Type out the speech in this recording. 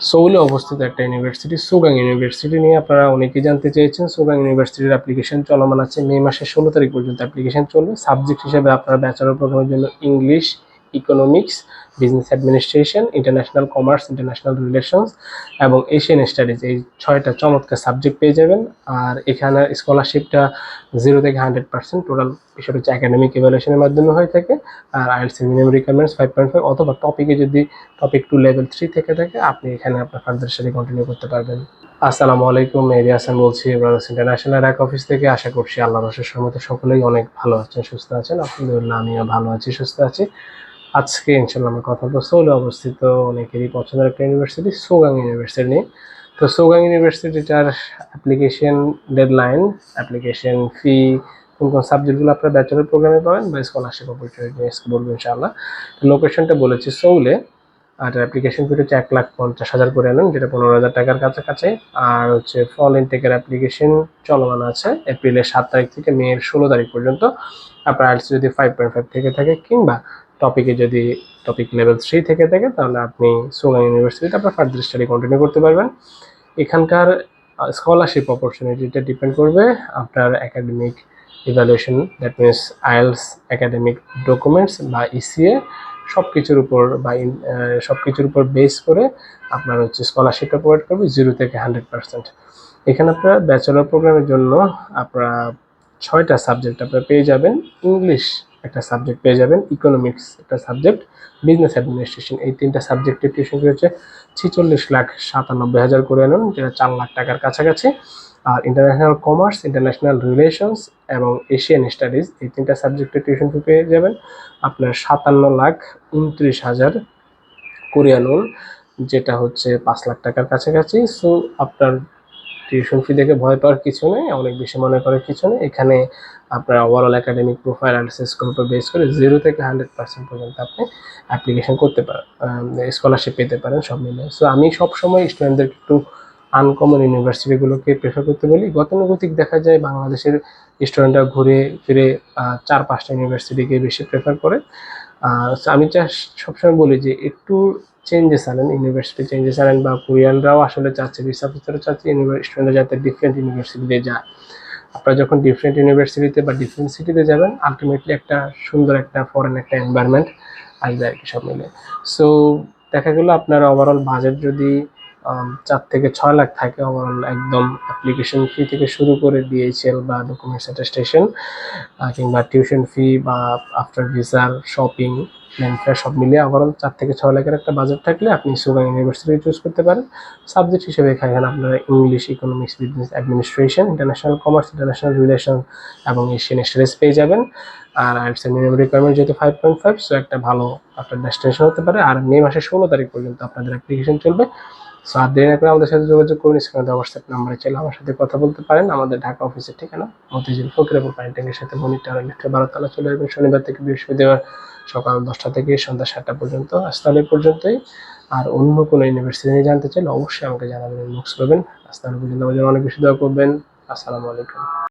সৌলে অবস্থিত একটা university সুগাং university নিয়ে আপনারা অনেকেই জানতে চেয়েছেন। সুগাং ইউনিভার্সিটির অ্যাপ্লিকেশন চলমান আছে মে মাসের ষোলো তারিখ পর্যন্ত। অ্যাপ্লিকেশন চলবে। সাবজেক্ট হিসেবে আপনারা ব্যাচেলর প্রোগ্রামের জন্য English economics business administration international commerce international relations এবং এশিয়ান স্টাডিজ এই ছয়টা চমৎকার সাবজেক্ট পেয়ে যাবেন। আর এখানে স্কলারশিপটা জিরো থেকে হান্ড্রেড পার্সেন্ট টোটাল বিষয়টা হচ্ছে একাডেমিক ইভ্যালুয়েশনের মাধ্যমে হয়ে থাকে। আর IELTS minimum requirements five point five অথবা টপিকে যদি টপিক টু লেভেল থ্রি থেকে থাকে, আপনি এখানে আপনার ফার্দার স্টাডি কন্টিনিউ করতে পারবেন। আসসালামু আলাইকুম মেহেদি হাসান বলছি ব্রাদার্স ইন্টারন্যাশনাল এক অফিস থেকে। আশা করছি আল্লাহ রসের সম্মতে সকলেই অনেক ভালো আছেন, সুস্থ আছেন। আলহামদুলিল্লাহ, আমিও ভালো আছি, সুস্থ আছি। আজকে ইনশাল্লাহ আমার কথা বলব সৌলে অবস্থিত অনেকেরই পছন্দের একটা ইউনিভার্সিটি সোগাং ইউনিভার্সিটি নিয়ে। তো সোগাং ইউনিভার্সিটিটার অ্যাপ্লিকেশন ডেডলাইন অ্যাপ্লিকেশন ফি কোন কোন সাবজেক্টগুলো আপনার ব্যাচেলর প্রোগ্রামে পাবেন বা স্কলারশিপ অপরচুনিটি বলব ইনশাআল্লাহ। লোকেশনটা বলেছি সৌলে আর অ্যাপ্লিকেশন ফি হচ্ছে এক লাখ পঞ্চাশ হাজার করে নেন যেটা পনেরো হাজার টাকার কাছাকাছি। আর হচ্ছে ফল ইনটেকের অ্যাপ্লিকেশন চলমান আছে এপ্রিলের সাত তারিখ থেকে মেয়ের ষোলো তারিখ পর্যন্ত। আপনার আইএলস যদি ফাইভ পয়েন্ট ফাইভ থেকে থাকে কিংবা টপিকে যদি টপিক লেভেল থ্রি থেকে থাকে, তাহলে আপনি সোগাং ইউনিভার্সিটিতে আপনার ফার্দার স্টাডি কন্টিনিউ করতে পারবেন। এখানকার স্কলারশিপ অপরচুনিটিটা ডিপেন্ড করবে আপনার academic evaluation that means IELTS academic documents বা ইসিএ সব কিছুর উপর বা সব কিছুর উপর বেস করে আপনার হচ্ছে স্কলারশিপটা প্রোভাইড করবে জিরো থেকে হান্ড্রেড পার্সেন্ট এখানে আপনার ব্যাচেলর প্রোগ্রামের জন্য আপনারা ছয়টা সাবজেক্ট আপনারা পেয়ে যাবেন। ইংলিশ একটা সাবজেক্ট পেয়ে যাবেন ইকোনমিক্স একটা সাবজেক্ট বিজনেস অ্যাডমিনিস্ট্রেশন এই তিনটা সাবজেক্টের টিউশন হচ্ছে ছিচল্লিশ লাখ সাতানব্বই হাজার করে আনুন, যেটা চার লাখ টাকার কাছাকাছি। আর ইন্টারন্যাশনাল কমার্স ইন্টারন্যাশনাল রিলেশনস এবং এশিয়ান স্টাডিজ এই তিনটা সাবজেক্টে টিউশন ফি পেয়ে যাবেন। আপনার সাতান্ন লাখ উনত্রিশ হাজার করে আনুন যেটা হচ্ছে পাঁচ লাখ টাকার কাছাকাছি। সো আপনার টিউশন ফি দেখে ভয় পাওয়ার কিছু নেই, অনেক বেশি মনে করার কিছু নেই। এখানে আপনার ওভারঅল একাডেমিক প্রোফাইল অ্যানালিসিস উপর বেস করে জিরো থেকে হান্ড্রেড পার্সেন্ট পর্যন্ত আপনি অ্যাপ্লিকেশন করতে পারেন স্কলারশিপ পেতে পারেন, সব মিলে সো আমি সবসময় স্টুডেন্টদেরকে একটু আনকমন ইউনিভার্সিটিগুলোকে প্রেফার করতে বলি। গতানুগতিক দেখা যায় বাংলাদেশের স্টুডেন্টরা ঘুরে ফিরে চার পাঁচটা ইউনিভার্সিটিকে বেশি প্রেফার করে। আমি যা সবসময় বলি যে একটু চেঞ্জেস আনেন ইউনিভার্সিটি চেঞ্জেস আনেন বা কোরিয়ানরাও আসলে চাচ্ছে রিসার্চ চাচ্ছে স্টুডেন্টরা যাতে ডিফারেন্ট ইউনিভার্সিটিতে যায়। আপনারা যখন ডিফারেন্ট ইউনিভার্সিটিতে বা ডিফারেন্ট সিটিতে যাবেন আলটিমেটলি একটা সুন্দর একটা ফরেন একটা এনভায়রনমেন্ট আসবে আর কি সব মিলে। সো দেখা গেলো আপনার ওভারঅল বাজেট যদি চার থেকে ছয় লাখ থাকে ওভারঅল একদম অ্যাপ্লিকেশন ফি থেকে শুরু করে ডিএইচএল বা ডকুমেন্টস অ্যাটেস্টেশন কিংবা টিউশন ফি বা আফটার ভিসার শপিং ল্যান্ডফেয়ার সব মিলিয়ে ওভারঅল চার থেকে ছয় লাখের একটা বাজেট থাকলে আপনি সুগাং ইউনিভার্সিটি চুজ করতে পারেন। সাবজেক্ট হিসেবে এখানে আপনারা English economics business administration international commerce international relation এবং এশিয়ান স্টাডিজ পেয়ে যাবেন। আর আইএলস মিনিমাম রিকোয়ারমেন্ট যেহেতু ফাইভ পয়েন্ট ফাইভ সো একটা ভালো আপনার ডেস্টিনেশন হতে পারে। আর মে মাসের ষোলো তারিখ পর্যন্ত আপনাদের অ্যাপ্লিকেশন চলবে। সো আর দেরি করে আমাদের সাথে যোগাযোগ করুন, স্ক্রিনে দেওয়া হোয়াটসঅ্যাপ নাম্বারে চলে আমার সাথে কথা বলতে পারেন। আমাদের ঢাকা অফিসের ঠিকানা, মতিঝিল, ফকিরাপুর পানি ট্যাঙ্কের সাথে মনিটার লিফটের বারোতলা চলে আসবেন। শনিবার থেকে বৃহস্পতিবার সকাল দশটা থেকে সন্ধ্যা সাতটা পর্যন্ত। আস্তালে পর্যন্তই। আর অন্য কোনো ইউনিভার্সিটি নিয়ে জানতে চাইলে অবশ্যই আমাকে জানাবেন ইনবক্স করবেন। তাহলে পর্যন্ত আমাদের অনেক বেশি দেওয়া করবেন। আসসালামু আলাইকুম।